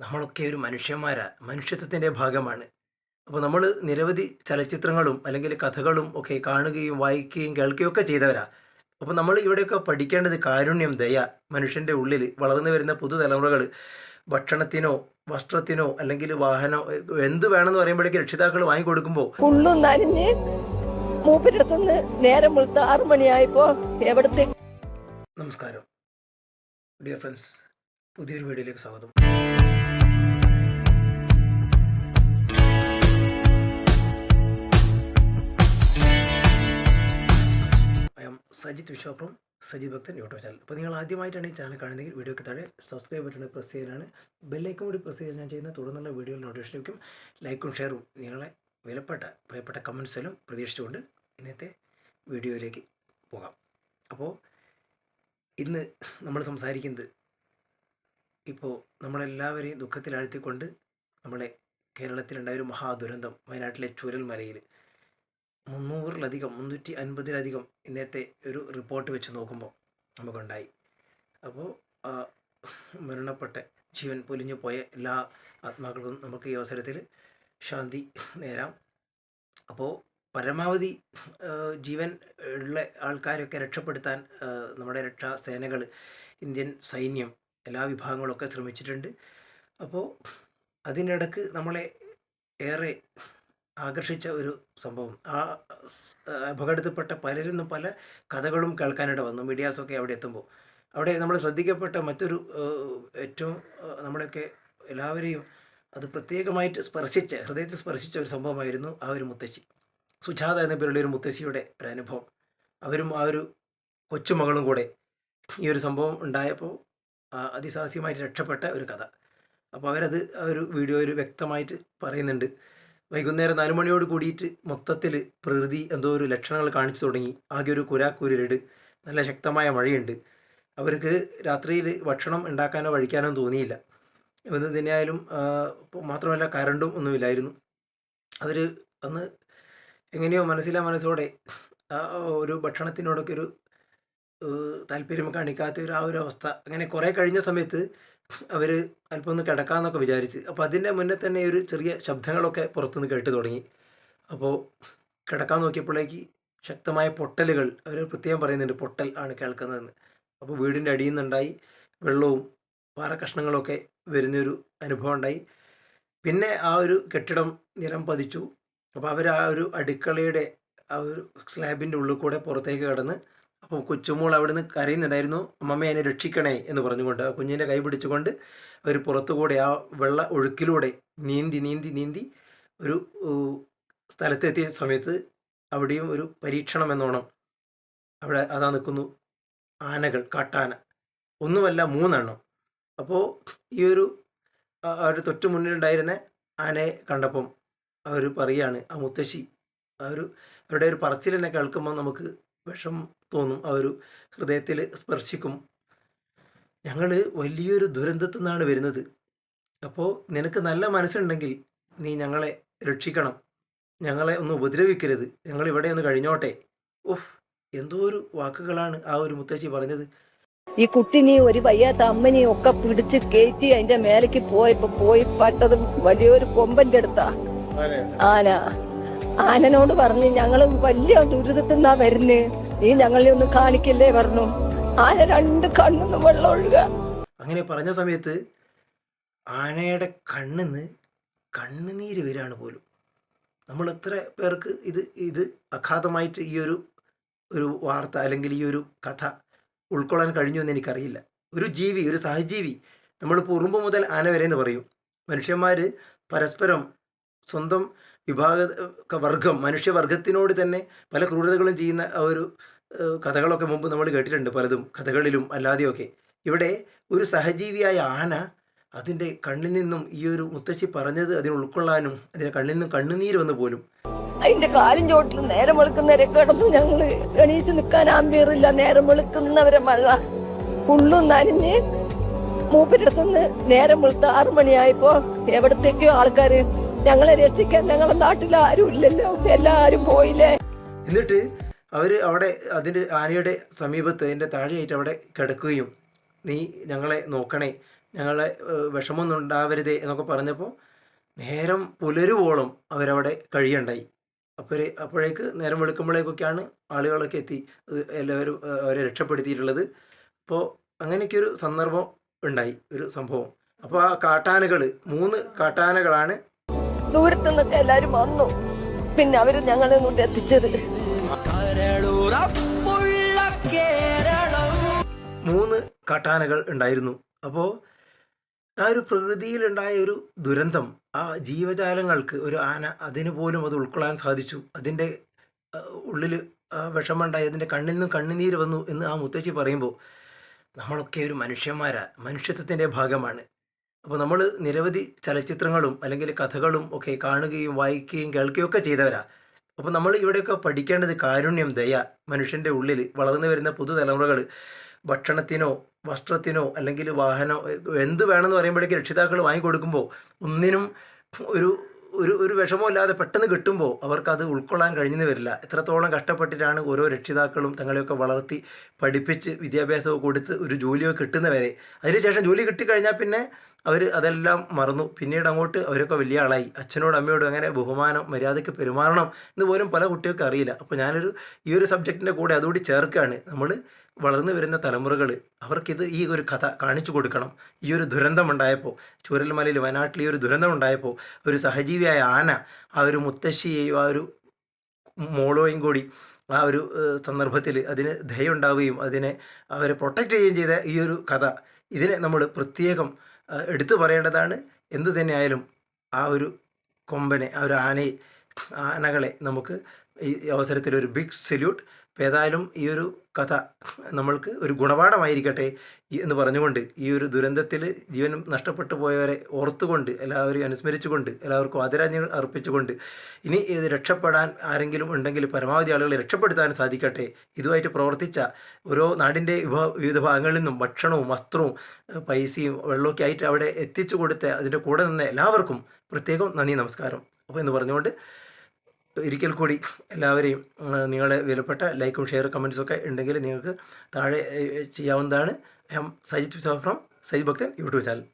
നമ്മളൊക്കെ ഒരു മനുഷ്യന്മാരാ മനുഷ്യത്വത്തിന്റെ ഭാഗമാണ്. അപ്പോൾ നമ്മൾ നിരവധി ചലച്ചിത്രങ്ങളും അല്ലെങ്കിൽ കഥകളും ഒക്കെ കാണുകയും വായിക്കുകയും കേൾക്കുകയും ഒക്കെ ചെയ്തവരാ. അപ്പോൾ നമ്മൾ ഇവിടെയൊക്കെ പഠിക്കേണ്ടത് കാരുണ്യം ദയ മനുഷ്യന്റെ ഉള്ളിൽ വളർന്നു വരുന്ന പുതുതലമുറകൾ ഭക്ഷണത്തിനോ വസ്ത്രത്തിനോ അല്ലെങ്കിൽ വാഹനോ എന്ത് വേണമെന്ന് പറയുമ്പോഴേക്ക് രക്ഷിതാക്കൾ വാങ്ങിക്കൊടുക്കുമ്പോൾ ഫുള്ളും നനഞ്ഞ് മൂപ്പരടുത്തുനിന്ന് നേരം വെളുത്ത ആറു മണിയായപ്പോ എവിടത്തെ നമസ്കാരം. ഡിയർ ഫ്രണ്ട്സ് പുതിയൊരു വീഡിയോയിലേക്ക് സ്വാഗതം. എം സജിത് വിശ്വാപ്രം സജിത് ഭക്തൻ യൂട്യൂബ് ചാനൽ. അപ്പോൾ നിങ്ങൾ ആദ്യമായിട്ടാണ് ഈ ചാനൽ കാണുന്നതെങ്കിൽ വീഡിയോക്ക് താഴെ സബ്സ്ക്രൈബ് ബട്ടൺ പ്രസ് ചെയ്യാനാണ് ബെല്ലൈക്കും കൂടി പ്രസ് ചെയ്ത് ഞാൻ ചെയ്യുന്ന തുടർന്നുള്ള വീഡിയോയിൽ നോട്ടിഫിക്കേഷൻ ലഭിക്കും. ലൈക്കും ഷെയറും നിങ്ങളെ വിലപ്പെട്ട പ്രിയപ്പെട്ട കമൻസിലും പ്രതീക്ഷിച്ചുകൊണ്ട് ഇന്നത്തെ വീഡിയോയിലേക്ക് പോകാം. അപ്പോൾ ഇന്ന് നമ്മൾ സംസാരിക്കുന്നത് ഇപ്പോൾ നമ്മളെല്ലാവരെയും ദുഃഖത്തിലാഴ്ത്തിക്കൊണ്ട് നമ്മുടെ കേരളത്തിലുണ്ടായ ഒരു മഹാദുരന്തം വയനാട്ടിലെ ചുരൽമലയിൽ മുന്നൂറിലധികം മുന്നൂറ്റി അൻപതിലധികം ഇന്നത്തെ ഒരു റിപ്പോർട്ട് വെച്ച് നോക്കുമ്പോൾ നമുക്കുണ്ടായി. അപ്പോൾ മരണപ്പെട്ട ജീവൻ പൊലിഞ്ഞു പോയ എല്ലാ ആത്മാക്കൾക്കും നമുക്ക് ഈ അവസരത്തിൽ ശാന്തി നേരാം. അപ്പോൾ പരമാവധി ജീവൻ ഉള്ള ആൾക്കാരൊക്കെ രക്ഷപ്പെടുത്താൻ നമ്മുടെ രക്ഷാസേനകൾ ഇന്ത്യൻ സൈന്യം എല്ലാ വിഭാഗങ്ങളൊക്കെ ശ്രമിച്ചിട്ടുണ്ട്. അപ്പോൾ അതിനിടക്ക് നമ്മളെ ഏറെ ആകർഷിച്ച ഒരു സംഭവം. ആ അപകടത്തിൽപ്പെട്ട പലരിൽ നിന്നും പല കഥകളും കേൾക്കാനിട വന്നു. മീഡിയാസൊക്കെ അവിടെ എത്തുമ്പോൾ. അവിടെ നമ്മൾ ശ്രദ്ധിക്കപ്പെട്ട മറ്റൊരു ഏറ്റവും നമ്മളൊക്കെ എല്ലാവരെയും അത് പ്രത്യേകമായിട്ട് സ്പർശിച്ച ഹൃദയത്തിൽ സ്പർശിച്ച ഒരു സംഭവമായിരുന്നു ആ ഒരു മുത്തശ്ശി. സുജാത എന്ന പേരുള്ള ഒരു മുത്തശ്ശിയുടെ ഒരു അനുഭവം. അവരും ആ ഒരു കൊച്ചുമകളും കൂടെ ഈ ഒരു സംഭവം ഉണ്ടായപ്പോൾ അതിസാഹസ്യമായിട്ട് രക്ഷപ്പെട്ട ഒരു കഥ. അപ്പോൾ അവരത് ആ ഒരു വീഡിയോയിൽ വ്യക്തമായിട്ട് പറയുന്നുണ്ട്. വൈകുന്നേരം നാല് മണിയോട് കൂടിയിട്ട് മൊത്തത്തിൽ പ്രകൃതി എന്തോ ഒരു ലക്ഷണങ്ങൾ കാണിച്ചു തുടങ്ങി. ആകെ ഒരു കുരാക്കുരുട് നല്ല ശക്തമായ മഴയുണ്ട്. അവർക്ക് രാത്രിയിൽ ഭക്ഷണം ഉണ്ടാക്കാനോ കഴിക്കാനോ തോന്നിയില്ല. എന്ന് തന്നെയായാലും മാത്രമല്ല കരണ്ടും ഒന്നുമില്ലായിരുന്നു അവർ അന്ന് എങ്ങനെയോ മനസ്സിലാ മനസ്സോടെ ഒരു ഭക്ഷണത്തിനോടൊക്കെ ഒരു താല്പര്യം കാണിക്കാത്ത ഒരു ആ ഒരു അവസ്ഥ. അങ്ങനെ കുറേ കഴിഞ്ഞ സമയത്ത് അവർ അല്പം ഒന്ന് കിടക്കാമെന്നൊക്കെ വിചാരിച്ച്. അപ്പോൾ അതിന്റെ മുന്നേ തന്നെ ഒരു ചെറിയ ശബ്ദങ്ങളൊക്കെ പുറത്തുനിന്ന് കേട്ട് തുടങ്ങി. അപ്പോൾ കിടക്കാൻ നോക്കിയപ്പോഴേക്ക് ശക്തമായ പൊട്ടലുകൾ അവർ പ്രത്യേകം പറയുന്നുണ്ട് പൊട്ടൽ ആണ് കേൾക്കുന്നതെന്ന്. അപ്പോൾ വീടിന്റെ അടിയിൽ നിന്നുണ്ടായി വെള്ളവും പാറ കഷ്ണങ്ങളൊക്കെ വരുന്നൊരു അനുഭവം ഉണ്ടായി. പിന്നെ ആ ഒരു കെട്ടിടം നിലം പതിച്ചു. അപ്പോൾ അവർ ആ ഒരു അടുക്കളയുടെ ആ ഒരു സ്ലാബിന്റെ ഉള്ളിൽ കൂടെ പുറത്തേക്ക് കടന്ന് അപ്പോൾ കൊച്ചുമോൾ അവിടെ നിന്ന് കരയുന്നുണ്ടായിരുന്നു അമ്മമ്മ എന്നെ രക്ഷിക്കണേ എന്ന് പറഞ്ഞുകൊണ്ട്. ആ കുഞ്ഞിന്റെ കൈ പിടിച്ചുകൊണ്ട് അവർ പുറത്തുകൂടെ ആ വെള്ള ഒഴുക്കിലൂടെ നീന്തി നീന്തി നീന്തി ഒരു സ്ഥലത്തെത്തിയ സമയത്ത് അവിടെയും ഒരു പരീക്ഷണം എന്നോണം അവിടെ അതാ നിൽക്കുന്നു ആനകൾ കാട്ടാന. ഒന്നുമല്ല മൂന്നെണ്ണം. അപ്പോൾ ഈ ഒരു അവരുടെ തൊറ്റു മുന്നിലുണ്ടായിരുന്ന ആനയെ കണ്ടപ്പം അവർ പറയാണ് ആ മുത്തശ്ശി ആ ഒരു അവരുടെ ഒരു പറച്ചിലിനെ കേൾക്കുമ്പോൾ നമുക്ക് വിഷം തോന്നും ആ ഒരു ഹൃദയത്തിൽ സ്പർശിക്കും. ഞങ്ങൾ വലിയൊരു ദുരന്തത്തിൽ നിന്നാണ് വരുന്നത്. അപ്പോൾ നിനക്ക് നല്ല മനസ്സുണ്ടെങ്കിൽ നീ ഞങ്ങളെ രക്ഷിക്കണം. ഞങ്ങളെ ഒന്ന് ഉപദ്രവിക്കരുത്. ഞങ്ങൾ ഇവിടെ ഒന്ന് കഴിഞ്ഞോട്ടെ. ഉഫ് എന്തോ ഒരു വാക്കുകളാണ് ആ ഒരു മുത്തശ്ശി പറഞ്ഞത്. ഈ കുട്ടിനെയും ഒരു വയ്യാത്ത അമ്മനെയും ഒക്കെ പിടിച്ച് കയറ്റി അതിന്റെ മേലേക്ക് പോയപ്പോ പോയി പട്ടത് വലിയൊരു കൊമ്പന്റെ അടുത്താ. ആന. ആനനോട് പറഞ്ഞു ഞങ്ങൾ വലിയ ദുരിതത്തിൽ നിന്നാ വരുന്നേ. നീ ഞങ്ങളെ ഒന്ന് കാണിക്കല്ലേ? പറഞ്ഞു. ആന രണ്ട് കണ്ണു വെള്ളം ഒഴുക. അങ്ങനെ പറഞ്ഞ സമയത്ത് ആനയുടെ കണ്ണിന്ന് കണ്ണുനീര് വരാണ് പോലും. നമ്മൾ എത്ര പേർക്ക് ഇത് ഇത് അഗാധമായിട്ട് ഈ ഒരു ഒരു വാർത്ത അല്ലെങ്കിൽ ഈ ഒരു കഥ ഉൾക്കൊള്ളാൻ കഴിഞ്ഞു എന്ന് എനിക്കറിയില്ല. ഒരു ജീവി ഒരു സഹജീവി നമ്മൾ ഉറുമ്പ് മുതൽ ആന വരെ എന്ന് പറയും. മനുഷ്യന്മാർ പരസ്പരം സ്വന്തം വിഭാഗ വർഗം മനുഷ്യവർഗത്തിനോട് തന്നെ പല ക്രൂരതകളും ചെയ്യുന്ന ഒരു കഥകളൊക്കെ മുമ്പ് നമ്മൾ കേട്ടിട്ടുണ്ട് പലതും കഥകളിലും അല്ലാതെയൊക്കെ. ഇവിടെ ഒരു സഹജീവിയായ ആന അതിന്റെ കണ്ണിൽ നിന്നും ഈ ഒരു മുത്തശ്ശി പറഞ്ഞത് അതിനെ ഉൾക്കൊള്ളാനും അതിന്റെ കണ്ണിൽ നിന്നും കണ്ണുനീര് വന്ന് പോലും. അതിന്റെ കാലും ചോട്ടിൽ നേരം വെളുക്കുന്നവരെ കിടന്നു ഞങ്ങൾ എണീച്ച് നിൽക്കാൻ ആമ്പിയറില്ല. നേരം വെളുക്കുന്നവരെ മഴ ഫുള്ളും നനഞ്ഞ് മൂപ്പരടുത്തുനിന്ന് നേരം വെളുത്ത ആറു മണിയായപ്പോ എവിടത്തേക്കോ ആൾക്കാര് ഞങ്ങളെ രക്ഷിക്കാൻ ഞങ്ങളുടെ നാട്ടിൽ ആരും ഇല്ലല്ലോ. എല്ലാരും പോയില്ലേ? എന്നിട്ട് അവർ അവിടെ അതിന്റെ ആനയുടെ സമീപത്ത് അതിന്റെ താഴെയായിട്ട് അവിടെ കിടക്കുകയും നീ ഞങ്ങളെ നോക്കണേ ഞങ്ങളെ വിഷമമൊന്നും ഉണ്ടാവരുതേ എന്നൊക്കെ പറഞ്ഞപ്പോൾ നേരം പുലരുവോളം അവരവിടെ കഴിയണ്ടായി. അപ്പോൾ അപ്പോഴേക്ക് നേരം വെളുക്കുമ്പോഴേക്കൊക്കെയാണ് ആളുകളൊക്കെ എത്തി. എല്ലാവരും അവരെ രക്ഷപ്പെടുത്തിയിട്ടുള്ളത്. അപ്പോൾ അങ്ങനെയൊക്കെ ഒരു സന്ദർഭം ഉണ്ടായി ഒരു സംഭവം. അപ്പോൾ ആ കാട്ടാനകൾ മൂന്ന് കാട്ടാനകളാണ് ദൂരത്തു നിന്നൊക്കെ എല്ലാരും വന്നു. പിന്നെ അവർ ഞങ്ങളെ കൊണ്ട് എത്തിച്ചത്. മൂന്ന് കാട്ടാനകൾ ഉണ്ടായിരുന്നു. അപ്പോൾ ആ ഒരു പ്രകൃതിയിലുണ്ടായ ഒരു ദുരന്തം ആ ജീവജാലങ്ങൾക്ക് ഒരു ആന അതിന് പോലും അത് ഉൾക്കൊള്ളാൻ സാധിച്ചു. അതിന്റെ ഉള്ളിൽ വിഷമമുണ്ടായി. അതിന്റെ കണ്ണിൽ നിന്നും കണ്ണുനീര് വന്നു എന്ന് ആ മുത്തശ്ശി പറയുമ്പോൾ നമ്മളൊക്കെ ഒരു മനുഷ്യന്മാരാ. മനുഷ്യത്വത്തിന്റെ ഭാഗമാണ്. അപ്പോൾ നമ്മൾ നിരവധി ചലച്ചിത്രങ്ങളും അല്ലെങ്കിൽ കഥകളും ഒക്കെ കാണുകയും വായിക്കുകയും കേൾക്കുകയും ഒക്കെ ചെയ്തവരാ. അപ്പോൾ നമ്മൾ ഇവിടെയൊക്കെ പഠിക്കേണ്ടത് കാരുണ്യം ദയ മനുഷ്യന്റെ ഉള്ളിൽ വളർന്നു വരുന്ന പുതുതലമുറകൾ ഭക്ഷണത്തിനോ വസ്ത്രത്തിനോ അല്ലെങ്കിൽ വാഹനം എന്ത് വേണമെന്ന് പറയുമ്പോഴേക്ക് രക്ഷിതാക്കൾ വാങ്ങിക്കൊടുക്കുമ്പോൾ ഒന്നിനും ഒരു ഒരു ഒരു വിഷമമില്ലാതെ പെട്ടെന്ന് കിട്ടുമ്പോൾ അവർക്കത് ഉൾക്കൊള്ളാൻ കഴിഞ്ഞെന്ന് വരില്ല. എത്രത്തോളം കഷ്ടപ്പെട്ടിട്ടാണ് ഓരോ രക്ഷിതാക്കളും തങ്ങളെയൊക്കെ വളർത്തി പഠിപ്പിച്ച് വിദ്യാഭ്യാസമൊക്കെ കൊടുത്ത് ഒരു ജോലിയൊക്കെ കിട്ടുന്നവരെ. അതിനുശേഷം ജോലി കിട്ടിക്കഴിഞ്ഞാൽ പിന്നെ അവർ അതെല്ലാം മറന്നു. പിന്നീട് അങ്ങോട്ട് അവരൊക്കെ വലിയ ആളായി. അച്ഛനോടും അമ്മയോടും അങ്ങനെ ബഹുമാനം മര്യാദയ്ക്ക് പെരുമാറണം എന്ന് പോലും പല കുട്ടികൾക്ക് അറിയില്ല. അപ്പോൾ ഞാനൊരു ഈ ഒരു സബ്ജക്റ്റിന്റെ കൂടെ അതുകൂടി ചേർക്കുകയാണ്. നമ്മൾ വളർന്നു വരുന്ന തലമുറകൾ അവർക്കിത് ഈ ഒരു കഥ കാണിച്ചു കൊടുക്കണം. ഈ ഒരു ദുരന്തമുണ്ടായപ്പോൾ ചൂരൽമലയിൽ വയനാട്ടിൽ ഈ ഒരു ദുരന്തമുണ്ടായപ്പോൾ ഒരു സഹജീവിയായ ആന ആ ഒരു മുത്തശ്ശിയെയും ആ ഒരു മോളോയും കൂടി ആ ഒരു സന്ദർഭത്തിൽ അതിന് ദയുണ്ടാവുകയും അതിനെ അവരെ പ്രൊട്ടക്റ്റ് ചെയ്യുകയും ചെയ്ത ഈ ഒരു കഥ. ഇതിനെ നമ്മൾ പ്രത്യേകം എടുത്തു പറയേണ്ടതാണ്. എന്തു തന്നെയായാലും ആ ഒരു കൊമ്പനെ ആ ഒരു ആനയെ ആനകളെ നമുക്ക് ഈ അവസരത്തിൽ ഒരു ബിഗ് സല്യൂട്ട് അപ്പോൾ ഏതായാലും ഈ ഒരു കഥ നമ്മൾക്ക് ഒരു ഗുണപാഠമായിരിക്കട്ടെ എന്ന് പറഞ്ഞുകൊണ്ട് ഈ ഒരു ദുരന്തത്തിൽ ജീവൻ നഷ്ടപ്പെട്ടു പോയവരെ ഓർത്തുകൊണ്ട് എല്ലാവരെയും അനുസ്മരിച്ചുകൊണ്ട് എല്ലാവർക്കും ആദരാഞ്ജലികൾ അർപ്പിച്ചുകൊണ്ട് ഇനി ഇത് രക്ഷപ്പെടാൻ ആരെങ്കിലും ഉണ്ടെങ്കിൽ പരമാവധി ആളുകളെ രക്ഷപ്പെടുത്താൻ സാധിക്കട്ടെ. ഇതുമായിട്ട് പ്രവർത്തിച്ച ഓരോ നാടിന്റെ വിവിധ ഭാഗങ്ങളിൽ നിന്നും ഭക്ഷണവും വസ്ത്രവും പൈസയും വെള്ളമൊക്കെ ആയിട്ട് അവിടെ എത്തിച്ചു കൊടുത്ത അതിന്റെ കൂടെ നിന്ന എല്ലാവർക്കും പ്രത്യേകം നന്ദി നമസ്കാരം. അപ്പോൾ എന്ന് പറഞ്ഞുകൊണ്ട് ഒരിക്കൽ കൂടി എല്ലാവരെയും നിങ്ങളുടെ വിലപ്പെട്ട ലൈക്കും ഷെയർ കമൻസും ഒക്കെ ഉണ്ടെങ്കിൽ നിങ്ങൾക്ക് താഴെ ചെയ്യാവുന്നതാണ്. എം സജിത് വിശ്വാസം സജിത് ഭക്തൻ യൂട്യൂബ് ചാനൽ.